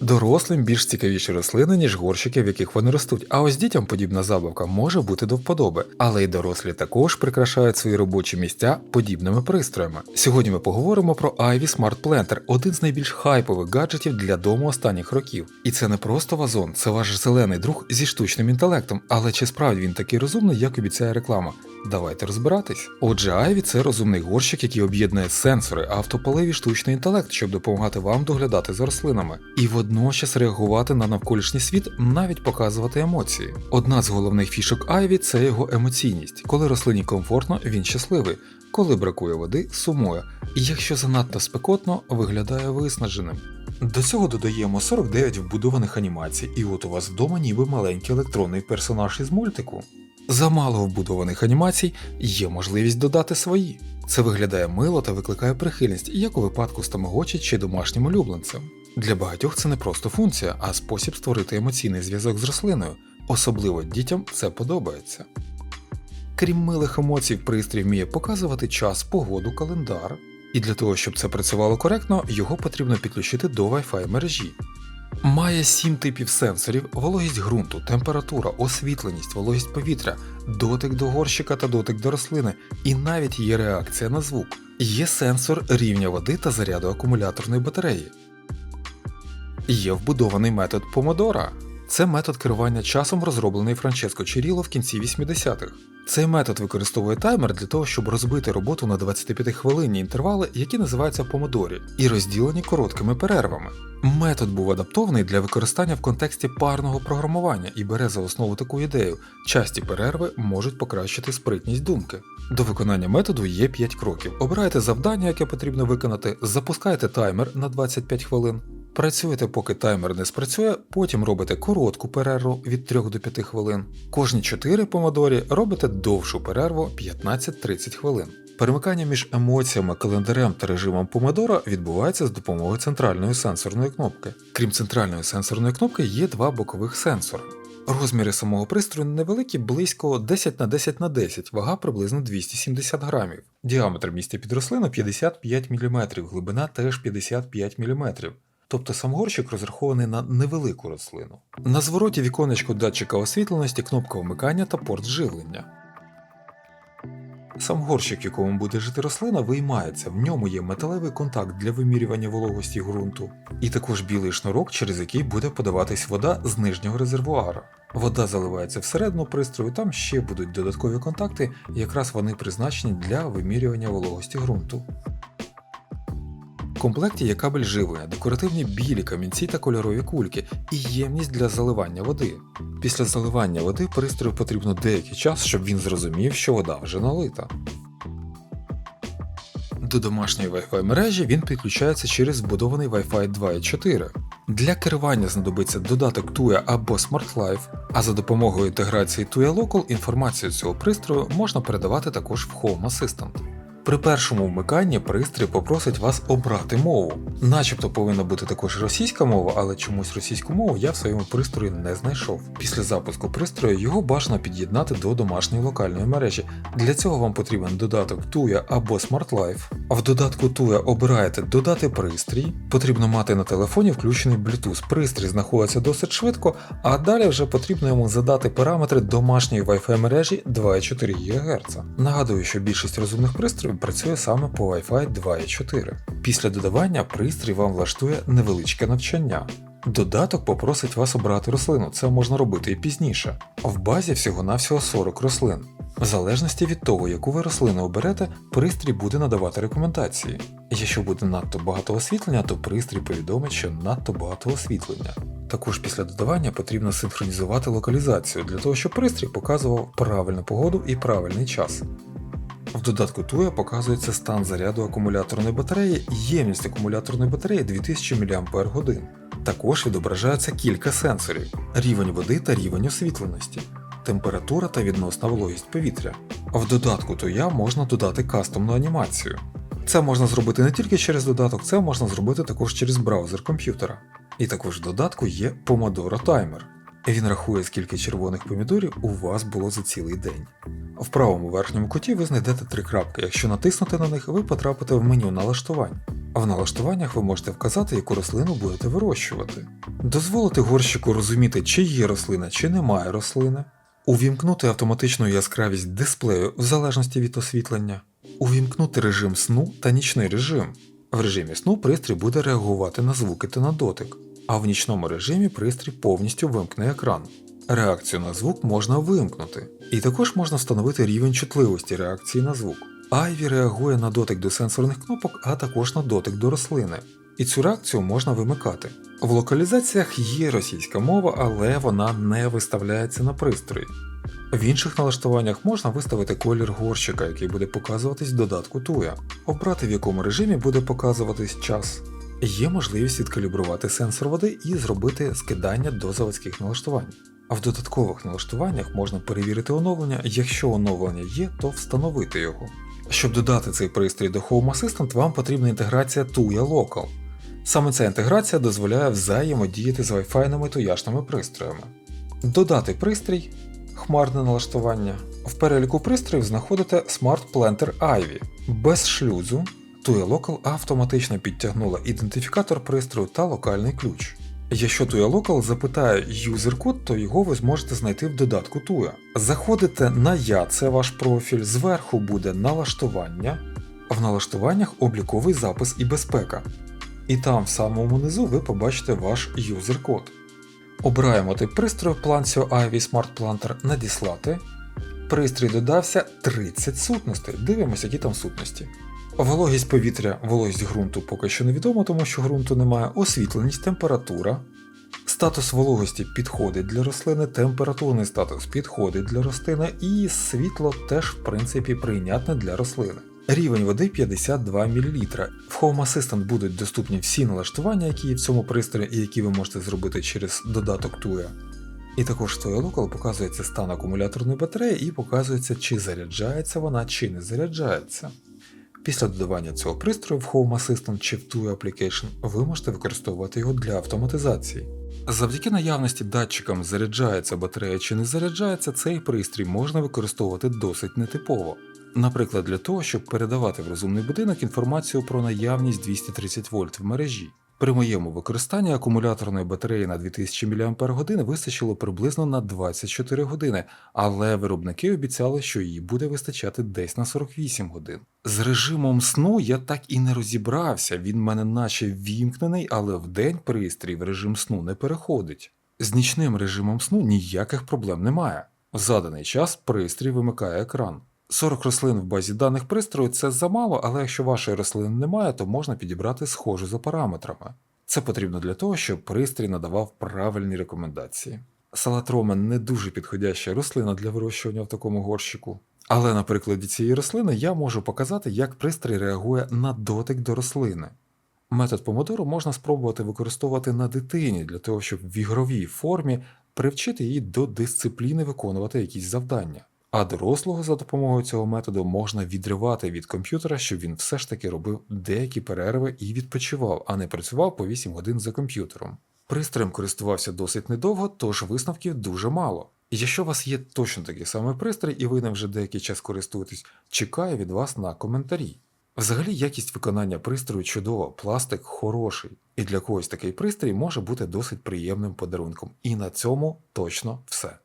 Дорослим більш цікавіші рослини, ніж горщики, в яких вони ростуть, а ось дітям подібна забавка може бути до вподоби, але й дорослі також прикрашають свої робочі місця подібними пристроями. Сьогодні ми поговоримо про Ivy Smart Planter, один з найбільш хайпових гаджетів для дому останніх років. І це не просто вазон, це ваш зелений друг зі штучним інтелектом. Але чи справді він такий розумний, як обіцяє реклама? Давайте розбиратись. Отже, Ivy – це розумний горщик, який об'єднує сенсори, автопалив і штучний інтелект, щоб допомагати вам доглядати за рослинами, і водночас реагувати на навколишній світ, навіть показувати емоції. Одна з головних фішок Ivy – це його емоційність. Коли рослині комфортно, він щасливий. Коли бракує води, сумує, і якщо занадто спекотно, виглядає виснаженим. До цього додаємо 49 вбудованих анімацій, і от у вас вдома ніби маленький електронний персонаж із мультику. Замало вбудованих анімацій є можливість додати свої. Це виглядає мило та викликає прихильність, як у випадку з тамагочі чи домашнім улюбленцем. Для багатьох це не просто функція, а спосіб створити емоційний зв'язок з рослиною. Особливо дітям це подобається. Крім милих емоцій, пристрій вміє показувати час, погоду, календар. І для того, щоб це працювало коректно, його потрібно підключити до Wi-Fi мережі. Має 7 типів сенсорів: вологість ґрунту, температура, освітленість, вологість повітря, дотик до горщика та дотик до рослини, і навіть є реакція на звук. Є сенсор рівня води та заряду акумуляторної батареї. Є вбудований метод помодора. Це метод керування часом, розроблений Франческо Черіло в кінці 80-х. Цей метод використовує таймер для того, щоб розбити роботу на 25 хвилинні інтервали, які називаються помодорі, і розділені короткими перервами. Метод був адаптований для використання в контексті парного програмування і бере за основу таку ідею: часті перерви можуть покращити спритність думки. До виконання методу є 5 кроків. Обираєте завдання, яке потрібно виконати, запускаєте таймер на 25 хвилин. Працюєте, поки таймер не спрацює, потім робите коротку перерву від 3 до 5 хвилин. Кожні 4 помодорі робите довшу перерву 15-30 хвилин. Перемикання між емоціями, календарем та режимом помодора відбувається з допомогою центральної сенсорної кнопки. Крім центральної сенсорної кнопки, є два бокових сенсори. Розміри самого пристрою невеликі, близько 10 на 10 на 10, вага приблизно 270 грамів. Діаметр місця під рослину 55 мм, глибина теж 55 мм. Тобто сам горщик розрахований на невелику рослину. На звороті віконечко датчика освітленості, кнопка вмикання та порт живлення. Сам горщик, в якому буде жити рослина, виймається. В ньому є металевий контакт для вимірювання вологості ґрунту, і також білий шнурок, через який буде подаватись вода з нижнього резервуара. Вода заливається всередину пристрою, там ще будуть додаткові контакти, якраз вони призначені для вимірювання вологості ґрунту. В комплекті є кабель живлення, декоративні білі камінці та кольорові кульки і ємність для заливання води. Після заливання води пристрою потрібно деякий час, щоб він зрозумів, що вода вже налита. До домашньої Wi-Fi мережі він підключається через вбудований Wi-Fi 2.4. Для керування знадобиться додаток TUA або Smart Life, а за допомогою інтеграції TUA Local інформацію цього пристрою можна передавати також в Home Assistant. При першому вмиканні пристрій попросить вас обрати мову. Начебто повинна бути також російська мова, але чомусь російську мову я в своєму пристрої не знайшов. Після запуску пристрою його бажано під'єднати до домашньої локальної мережі. Для цього вам потрібен додаток TUA або Smart Life. В додатку TUA обираєте Додати пристрій. Потрібно мати на телефоні включений Bluetooth. Пристрій знаходиться досить швидко, а далі вже потрібно йому задати параметри домашньої Wi-Fi мережі 2,4 ГГц. Нагадую, що більшість розумних пристроїв працює саме по Wi-Fi 2.4. Після додавання пристрій вам влаштує невеличке навчання. Додаток попросить вас обрати рослину, це можна робити і пізніше. В базі всього-навсього 40 рослин. В залежності від того, яку ви рослину оберете, пристрій буде надавати рекомендації. Якщо буде надто багато освітлення, то пристрій повідомить, що надто багато освітлення. Також після додавання потрібно синхронізувати локалізацію для того, щоб пристрій показував правильну погоду і правильний час. В додатку TUA показується стан заряду акумуляторної батареї і ємність акумуляторної батареї 2000 мАч. Також відображається кілька сенсорів: рівень води та рівень освітленості, температура та відносна вологість повітря. В додатку TUA можна додати кастомну анімацію. Це можна зробити не тільки через додаток, це можна зробити також через браузер комп'ютера. І також в додатку є Pomodoro Timer. Він рахує, скільки червоних помідорів у вас було за цілий день. В правому верхньому куті ви знайдете три крапки. Якщо натиснути на них, ви потрапите в меню налаштувань. В налаштуваннях ви можете вказати, яку рослину будете вирощувати, дозволити горщику розуміти, чи є рослина, чи немає рослини, увімкнути автоматичну яскравість дисплею в залежності від освітлення, увімкнути режим сну та нічний режим. В режимі сну пристрій буде реагувати на звуки та на дотик, а в нічному режимі пристрій повністю вимкне екран. Реакцію на звук можна вимкнути, і також можна встановити рівень чутливості реакції на звук. Айві реагує на дотик до сенсорних кнопок, а також на дотик до рослини. І цю реакцію можна вимикати. В локалізаціях є російська мова, але вона не виставляється на пристрої. В інших налаштуваннях можна виставити колір горщика, який буде показуватись в додатку Туя, обрати в якому режимі буде показуватись час. Є можливість відкалібрувати сенсор води і зробити скидання до заводських налаштувань. А в додаткових налаштуваннях можна перевірити оновлення, якщо оновлення є, то встановити його. Щоб додати цей пристрій до Home Assistant, вам потрібна інтеграція Tuya Local. Саме ця інтеграція дозволяє взаємодіяти з Wi-Fi туяшними пристроями. Додати пристрій, хмарне налаштування. В переліку пристроїв знаходите Smart Planter Ivy. Без шлюзу Tuya Local автоматично підтягнула ідентифікатор пристрою та локальний ключ. Якщо Tuya Local запитає юзер-код, то його ви зможете знайти в додатку Tuya. Заходите на Я, це ваш профіль, зверху буде налаштування, в налаштуваннях обліковий запис і безпека. І там в самому низу ви побачите ваш юзер-код. Обираємо тип пристрою Plancio Ivy Smart Planter надіслати. Пристрій додався 30 сутностей. Дивимося, які там сутності. Вологість повітря, вологість ґрунту поки що невідомо, тому що ґрунту немає. Освітленість, температура. Статус вологості підходить для рослини, температурний статус підходить для рослини, і світло теж, в принципі, прийнятне для рослини. Рівень води 52 мл. В Home Assistant будуть доступні всі налаштування, які є в цьому пристрої і які ви можете зробити через додаток Tuya. І також в Local показується стан акумуляторної батареї і показується, чи заряджається вона, чи не заряджається. Після додавання цього пристрою в Home Assistant чи в Tuya Application ви можете використовувати його для автоматизації. Завдяки наявності датчикам заряджається батарея чи не заряджається, цей пристрій можна використовувати досить нетипово. Наприклад, для того, щоб передавати в розумний будинок інформацію про наявність 230 вольт в мережі. При моєму використанні акумуляторної батареї на 2000 мАч вистачило приблизно на 24 години, але виробники обіцяли, що її буде вистачати десь на 48 годин. З режимом сну я так і не розібрався, він в мене наче ввімкнений, але вдень пристрій в режим сну не переходить. З нічним режимом сну ніяких проблем немає. В заданий час пристрій вимикає екран. 40 рослин в базі даних пристрою це замало, але якщо вашої рослини немає, то можна підібрати схожу за параметрами. Це потрібно для того, щоб пристрій надавав правильні рекомендації. Салат ромен не дуже підходяща рослина для вирощування в такому горщику. Але на прикладі цієї рослини я можу показати, як пристрій реагує на дотик до рослини. Метод помодору можна спробувати використовувати на дитині для того, щоб в ігровій формі привчити її до дисципліни виконувати якісь завдання. А дорослого за допомогою цього методу можна відривати від комп'ютера, щоб він все ж таки робив деякі перерви і відпочивав, а не працював по 8 годин за комп'ютером. Пристроєм користувався досить недовго, тож висновків дуже мало. Якщо у вас є точно такий самий пристрій, і ви ним вже деякий час користуєтесь, чекаю від вас на коментарі. Взагалі, якість виконання пристрою чудова, пластик хороший, і для когось такий пристрій може бути досить приємним подарунком. І на цьому точно все.